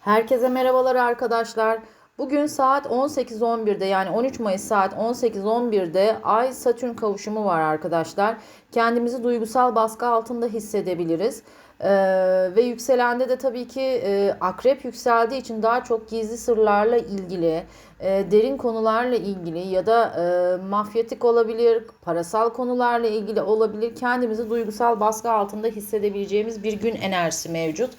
Herkese merhabalar arkadaşlar. Bugün saat 18.11'de yani 13 Mayıs saat 18.11'de Ay Satürn kavuşumu var arkadaşlar. Kendimizi duygusal baskı altında hissedebiliriz. Ee, ve yükselende de tabii ki e, akrep yükseldiği için daha çok gizli sırlarla ilgili, e, derin konularla ilgili ya da e, mafyatik olabilir, parasal konularla ilgili olabilir. Kendimizi duygusal baskı altında hissedebileceğimiz bir gün enerjisi mevcut.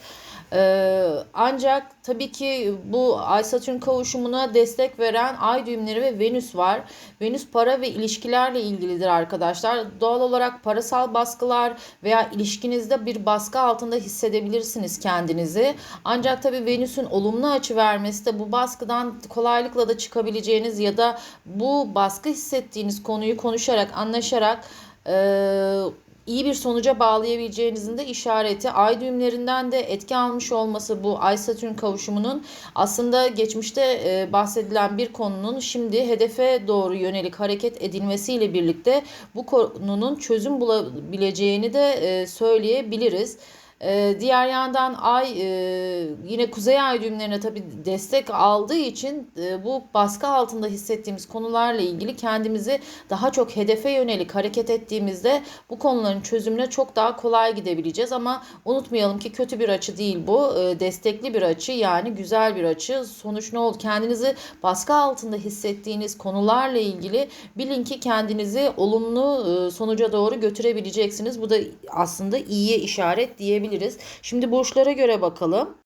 Ee, ancak tabii ki bu Ay Satürn kavuşumuna destek veren Ay düğümleri ve Venüs var. Venüs para ve ilişkilerle ilgilidir arkadaşlar. Doğal olarak parasal baskılar veya ilişkinizde bir baskı altında hissedebilirsiniz kendinizi. Ancak tabii Venüs'ün olumlu açı vermesi de bu baskıdan kolaylıkla da çıkabileceğiniz ya da bu baskı hissettiğiniz konuyu konuşarak, anlaşarak eee iyi bir sonuca bağlayabileceğinizin de işareti. Ay düğümlerinden de etki almış olması bu Ay Satürn kavuşumunun aslında geçmişte e, bahsedilen bir konunun şimdi hedefe doğru yönelik hareket edilmesiyle birlikte bu konunun çözüm bulabileceğini de e, söyleyebiliriz. Ee, diğer yandan ay e, yine kuzey ay düğümlerine tabii destek aldığı için e, bu baskı altında hissettiğimiz konularla ilgili kendimizi daha çok hedefe yönelik hareket ettiğimizde bu konuların çözümüne çok daha kolay gidebileceğiz. Ama unutmayalım ki kötü bir açı değil bu. E, destekli bir açı yani güzel bir açı. Sonuç ne oldu? Kendinizi baskı altında hissettiğiniz konularla ilgili bilin ki kendinizi olumlu e, sonuca doğru götürebileceksiniz. Bu da aslında iyiye işaret diyebiliriz bakabiliriz. Şimdi burçlara göre bakalım.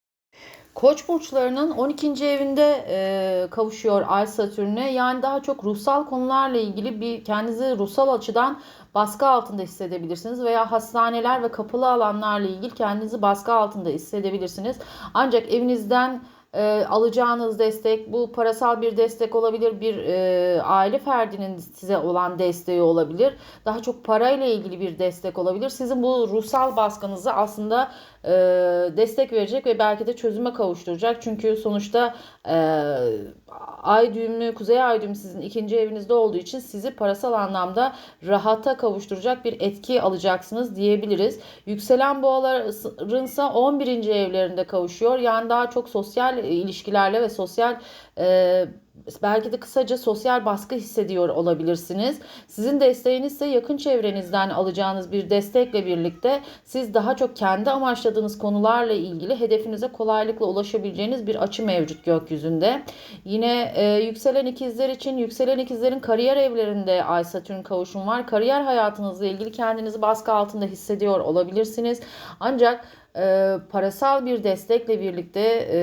Koç burçlarının 12. evinde e, kavuşuyor Ay Satürn'e. Yani daha çok ruhsal konularla ilgili bir kendinizi ruhsal açıdan baskı altında hissedebilirsiniz veya hastaneler ve kapalı alanlarla ilgili kendinizi baskı altında hissedebilirsiniz. Ancak evinizden e, alacağınız destek bu parasal bir destek olabilir bir e, aile ferdinin size olan desteği olabilir. Daha çok parayla ilgili bir destek olabilir. Sizin bu ruhsal baskınızı aslında e, destek verecek ve belki de çözüme kavuşturacak. Çünkü sonuçta e, ay düğümü kuzey ay düğümü sizin ikinci evinizde olduğu için sizi parasal anlamda rahata kavuşturacak bir etki alacaksınız diyebiliriz yükselen boğaların ise 11. evlerinde kavuşuyor yani daha çok sosyal ilişkilerle ve sosyal e, belki de kısaca sosyal baskı hissediyor olabilirsiniz. Sizin desteğiniz ise yakın çevrenizden alacağınız bir destekle birlikte siz daha çok kendi amaçladığınız konularla ilgili hedefinize kolaylıkla ulaşabileceğiniz bir açı mevcut gökyüzünde. Yine e, yükselen ikizler için yükselen ikizlerin kariyer evlerinde Ay Satürn kavuşum var. Kariyer hayatınızla ilgili kendinizi baskı altında hissediyor olabilirsiniz. Ancak e, parasal bir destekle birlikte e,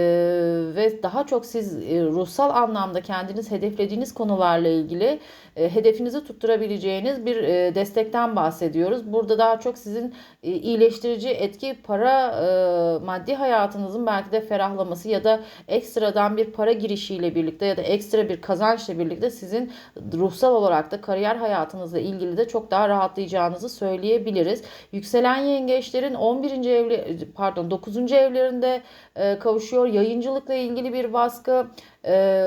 ve daha çok siz e, ruhsal anlamda kendiniz hedeflediğiniz konularla ilgili e, hedefinizi tutturabileceğiniz bir e, destekten bahsediyoruz. Burada daha çok sizin e, iyileştirici etki para e, maddi hayatınızın belki de ferahlaması ya da ekstradan bir para girişiyle birlikte ya da ekstra bir kazançla birlikte sizin ruhsal olarak da kariyer hayatınızla ilgili de çok daha rahatlayacağınızı söyleyebiliriz. Yükselen yengeçlerin 11. evli pardon 9. evlerinde e, kavuşuyor. Yayıncılıkla ilgili bir baskı e,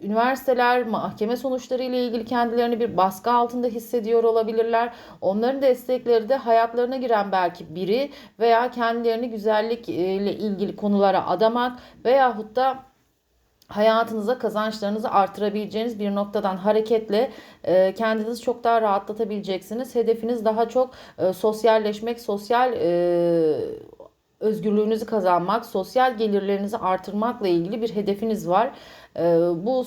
üniversiteler mahkeme sonuçları ile ilgili kendilerini bir baskı altında hissediyor olabilirler. Onların destekleri de hayatlarına giren belki biri veya kendilerini güzellik ile ilgili konulara adamak veyahut da hayatınıza kazançlarınızı artırabileceğiniz bir noktadan hareketle e, kendinizi çok daha rahatlatabileceksiniz. Hedefiniz daha çok e, sosyalleşmek, sosyal e, özgürlüğünüzü kazanmak, sosyal gelirlerinizi artırmakla ilgili bir hedefiniz var. Ee, bu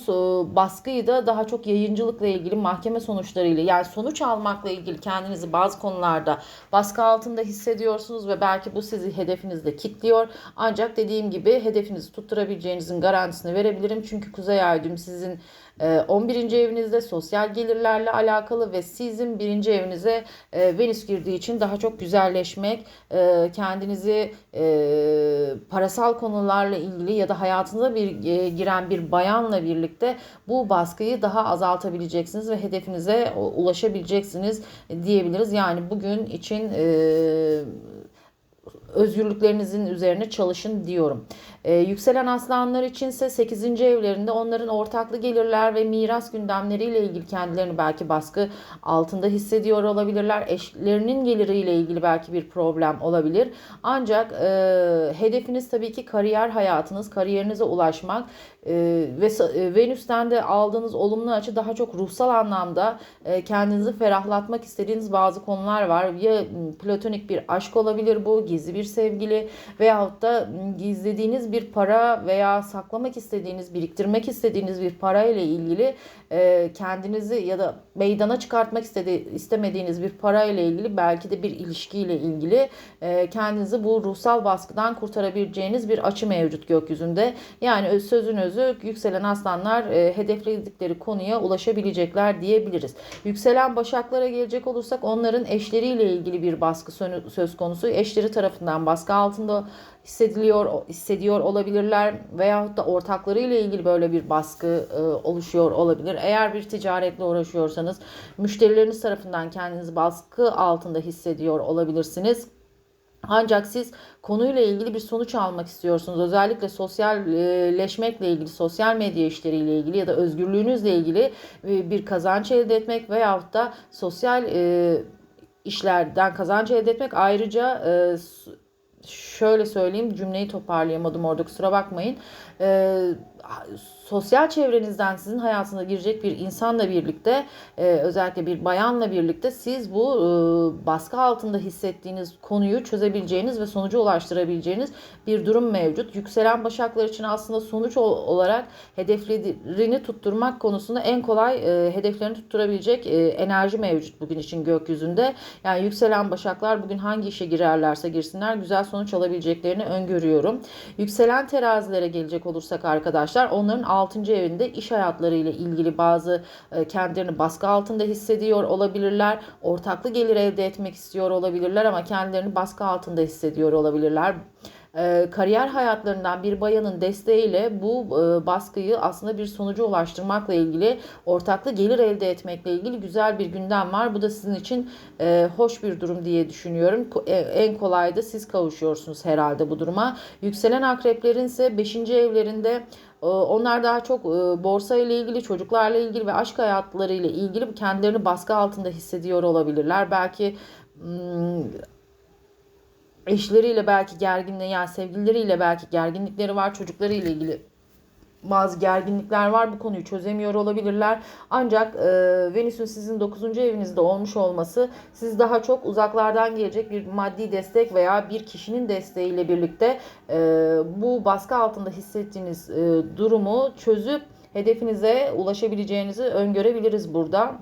baskıyı da daha çok yayıncılıkla ilgili mahkeme sonuçlarıyla yani sonuç almakla ilgili kendinizi bazı konularda baskı altında hissediyorsunuz ve belki bu sizi hedefinizde kilitliyor. Ancak dediğim gibi hedefinizi tutturabileceğinizin garantisini verebilirim. Çünkü Kuzey Ay sizin 11. Ee, evinizde sosyal gelirlerle alakalı ve sizin birinci evinize e, Venüs girdiği için daha çok güzelleşmek, e, kendinizi e, parasal konularla ilgili ya da hayatınıza bir giren bir bayanla birlikte bu baskıyı daha azaltabileceksiniz ve hedefinize ulaşabileceksiniz diyebiliriz. Yani bugün için özgürlüklerinizin üzerine çalışın diyorum. E, yükselen aslanlar içinse 8. evlerinde onların ortaklı gelirler ve miras gündemleriyle ilgili kendilerini belki baskı altında hissediyor olabilirler. Eşlerinin geliriyle ilgili belki bir problem olabilir. Ancak e, hedefiniz tabii ki kariyer hayatınız, kariyerinize ulaşmak e, ve e, Venüs'ten de aldığınız olumlu açı daha çok ruhsal anlamda e, kendinizi ferahlatmak istediğiniz bazı konular var. Ya platonik bir aşk olabilir bu, gizli bir sevgili veyahut da gizlediğiniz bir para veya saklamak istediğiniz, biriktirmek istediğiniz bir para ile ilgili e, kendinizi ya da meydana çıkartmak istedi, istemediğiniz bir para ile ilgili belki de bir ilişkiyle ilgili e, kendinizi bu ruhsal baskıdan kurtarabileceğiniz bir açı mevcut gökyüzünde. Yani sözün özü yükselen aslanlar e, hedefledikleri konuya ulaşabilecekler diyebiliriz. Yükselen başaklara gelecek olursak onların eşleriyle ilgili bir baskı söz konusu. Eşleri tarafından baskı altında hissediliyor hissediyor olabilirler veyahut da ortaklarıyla ilgili böyle bir baskı e, oluşuyor olabilir. Eğer bir ticaretle uğraşıyorsanız müşterileriniz tarafından kendinizi baskı altında hissediyor olabilirsiniz. Ancak siz konuyla ilgili bir sonuç almak istiyorsunuz. Özellikle sosyalleşmekle ilgili, sosyal medya işleriyle ilgili ya da özgürlüğünüzle ilgili e, bir kazanç elde etmek veyahut da sosyal e, işlerden kazanç elde etmek ayrıca e, şöyle söyleyeyim cümleyi toparlayamadım orada kusura bakmayın. Ee, sosyal çevrenizden sizin hayatına girecek bir insanla birlikte e, özellikle bir bayanla birlikte siz bu e, baskı altında hissettiğiniz konuyu çözebileceğiniz ve sonuca ulaştırabileceğiniz bir durum mevcut. Yükselen başaklar için aslında sonuç olarak hedeflerini tutturmak konusunda en kolay e, hedeflerini tutturabilecek e, enerji mevcut bugün için gökyüzünde. Yani yükselen başaklar bugün hangi işe girerlerse girsinler güzel sonuç alabileceklerini öngörüyorum. Yükselen terazilere gelecek olursak arkadaşlar onların 6. evinde iş hayatları ile ilgili bazı e, kendilerini baskı altında hissediyor olabilirler. Ortaklı gelir elde etmek istiyor olabilirler ama kendilerini baskı altında hissediyor olabilirler kariyer hayatlarından bir bayanın desteğiyle bu e, baskıyı aslında bir sonuca ulaştırmakla ilgili ortaklı gelir elde etmekle ilgili güzel bir gündem var. Bu da sizin için e, hoş bir durum diye düşünüyorum. E, en kolay da siz kavuşuyorsunuz herhalde bu duruma. Yükselen akreplerin ise 5. evlerinde ee, onlar daha çok borsa ile ilgili, çocuklarla ilgili ve aşk hayatları ile ilgili kendilerini baskı altında hissediyor olabilirler. Belki hmm, eşleriyle belki gerginliği yani sevgilileriyle belki gerginlikleri var çocuklarıyla ilgili bazı gerginlikler var. Bu konuyu çözemiyor olabilirler. Ancak e, Venüs'ün sizin 9. evinizde olmuş olması siz daha çok uzaklardan gelecek bir maddi destek veya bir kişinin desteğiyle birlikte e, bu baskı altında hissettiğiniz e, durumu çözüp hedefinize ulaşabileceğinizi öngörebiliriz burada.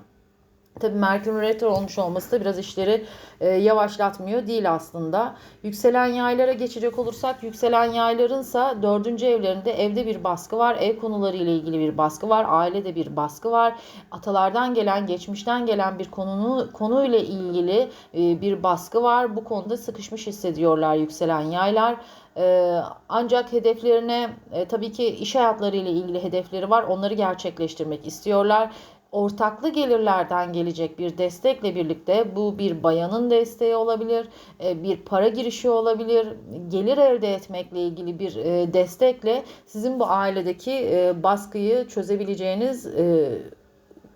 Tabii Merkür retro olmuş olması da biraz işleri e, yavaşlatmıyor değil aslında. Yükselen yaylara geçecek olursak yükselen yaylarınsa dördüncü evlerinde evde bir baskı var. Ev konuları ile ilgili bir baskı var. Ailede bir baskı var. Atalardan gelen, geçmişten gelen bir konunu konuyla ilgili e, bir baskı var. Bu konuda sıkışmış hissediyorlar yükselen yaylar. Ee, ancak hedeflerine e, tabii ki iş hayatları ile ilgili hedefleri var. Onları gerçekleştirmek istiyorlar ortaklı gelirlerden gelecek bir destekle birlikte bu bir bayanın desteği olabilir, e, bir para girişi olabilir, gelir elde etmekle ilgili bir e, destekle sizin bu ailedeki e, baskıyı çözebileceğiniz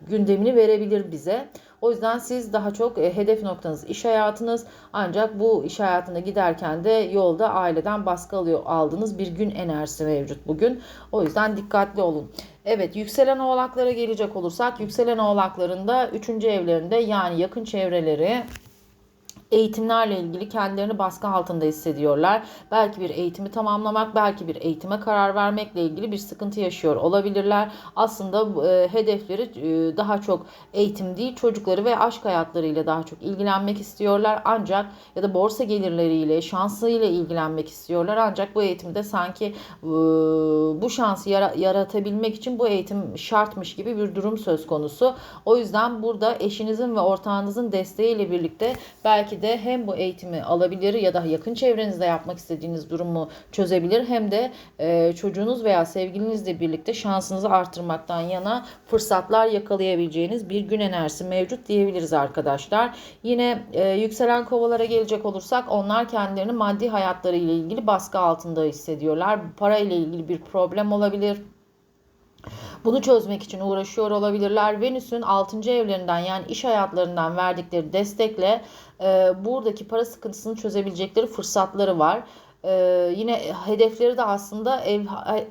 gündemini verebilir bize. O yüzden siz daha çok hedef noktanız iş hayatınız ancak bu iş hayatına giderken de yolda aileden baskı alıyor aldığınız bir gün enerjisi mevcut bugün. O yüzden dikkatli olun. Evet yükselen oğlaklara gelecek olursak yükselen oğlaklarında 3. evlerinde yani yakın çevreleri eğitimlerle ilgili kendilerini baskı altında hissediyorlar. Belki bir eğitimi tamamlamak, belki bir eğitime karar vermekle ilgili bir sıkıntı yaşıyor olabilirler. Aslında e, hedefleri e, daha çok eğitim değil, çocukları ve aşk hayatlarıyla daha çok ilgilenmek istiyorlar. Ancak ya da borsa gelirleriyle, şansıyla ilgilenmek istiyorlar. Ancak bu eğitimde sanki e, bu şansı yara- yaratabilmek için bu eğitim şartmış gibi bir durum söz konusu. O yüzden burada eşinizin ve ortağınızın desteğiyle birlikte belki evde hem bu eğitimi alabilir ya da yakın çevrenizde yapmak istediğiniz durumu çözebilir hem de e, çocuğunuz veya sevgilinizle birlikte şansınızı artırmaktan yana fırsatlar yakalayabileceğiniz bir gün enerjisi mevcut diyebiliriz arkadaşlar. Yine e, yükselen kovalara gelecek olursak onlar kendilerini maddi hayatları ile ilgili baskı altında hissediyorlar. Para ile ilgili bir problem olabilir. Bunu çözmek için uğraşıyor olabilirler. Venüs'ün 6. evlerinden yani iş hayatlarından verdikleri destekle e, buradaki para sıkıntısını çözebilecekleri fırsatları var. Ee, yine hedefleri de aslında ev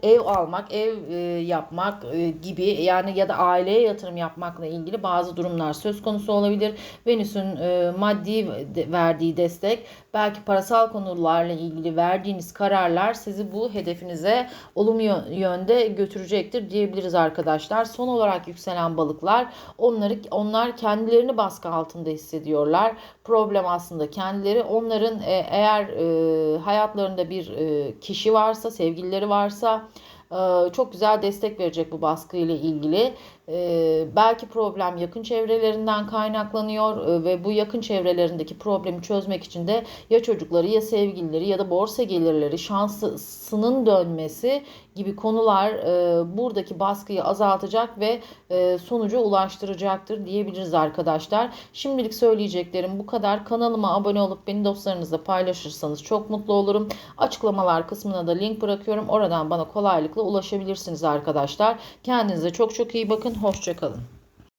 ev almak, ev e, yapmak e, gibi yani ya da aileye yatırım yapmakla ilgili bazı durumlar söz konusu olabilir. Venüs'ün e, maddi verdiği destek, belki parasal konularla ilgili verdiğiniz kararlar sizi bu hedefinize olumlu yö- yönde götürecektir diyebiliriz arkadaşlar. Son olarak yükselen balıklar onları onlar kendilerini baskı altında hissediyorlar. Problem aslında kendileri. Onların e, eğer e, hayatlarında bir e, kişi varsa, sevgilileri varsa e, çok güzel destek verecek bu baskı ile ilgili. E, belki problem yakın çevrelerinden kaynaklanıyor e, ve bu yakın çevrelerindeki problemi çözmek için de ya çocukları ya sevgilileri ya da borsa gelirleri şansının dönmesi gibi konular e, buradaki baskıyı azaltacak ve e, sonuca ulaştıracaktır diyebiliriz arkadaşlar. Şimdilik söyleyeceklerim bu kadar. Kanalıma abone olup beni dostlarınızla paylaşırsanız çok mutlu olurum. Açıklamalar kısmına da link bırakıyorum. Oradan bana kolaylıkla ulaşabilirsiniz arkadaşlar. Kendinize çok çok iyi bakın. Hoşçakalın.